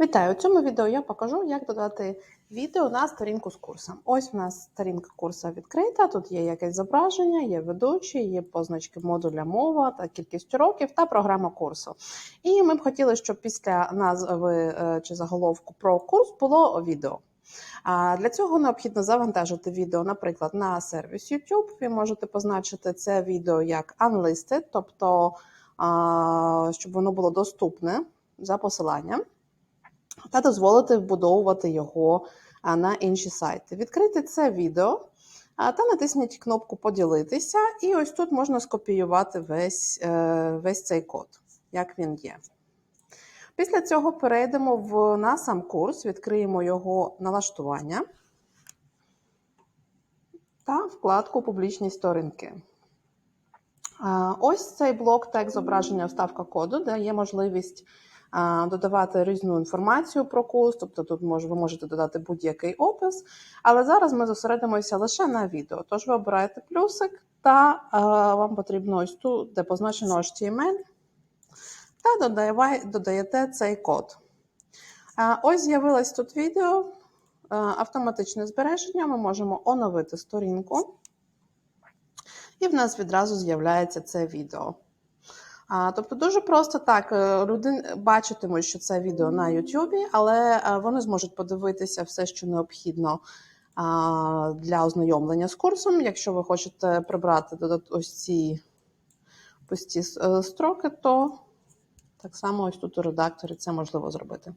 Вітаю! У цьому відео я покажу, як додати відео на сторінку з курсом. Ось у нас сторінка курсу відкрита. Тут є якесь зображення, є ведучий, є позначки модуля мова та кількість уроків та програма курсу. І ми б хотіли, щоб після назви е, чи заголовку про курс було відео. А Для цього необхідно завантажити відео, наприклад, на сервіс YouTube. Ви можете позначити це відео як unlisted, тобто щоб воно було доступне за посиланням, та дозволити вбудовувати його на інші сайти. Відкрити це відео та натисніть кнопку Поділитися, і ось тут можна скопіювати весь, е, весь цей код, як він є. Після цього перейдемо в, на сам курс, відкриємо його налаштування та вкладку Публічні сторінки. Ось цей блок текст зображення вставка коду, де є можливість додавати різну інформацію про курс, тобто тут мож, ви можете додати будь-який опис. Але зараз ми зосередимося лише на відео. Тож ви обираєте плюсик, та а, вам потрібно ось тут, де позначено HTML, та додає- додаєте цей код. Ось з'явилось тут відео, автоматичне збереження. Ми можемо оновити сторінку, і в нас відразу з'являється це відео. А, Тобто дуже просто так, е, люди бачитимуть, що це відео на Ютубі, але е, вони зможуть подивитися все, що необхідно а, для ознайомлення з курсом. Якщо ви хочете прибрати ось ці пусті е, строки, то так само ось тут у редакторі це можливо зробити.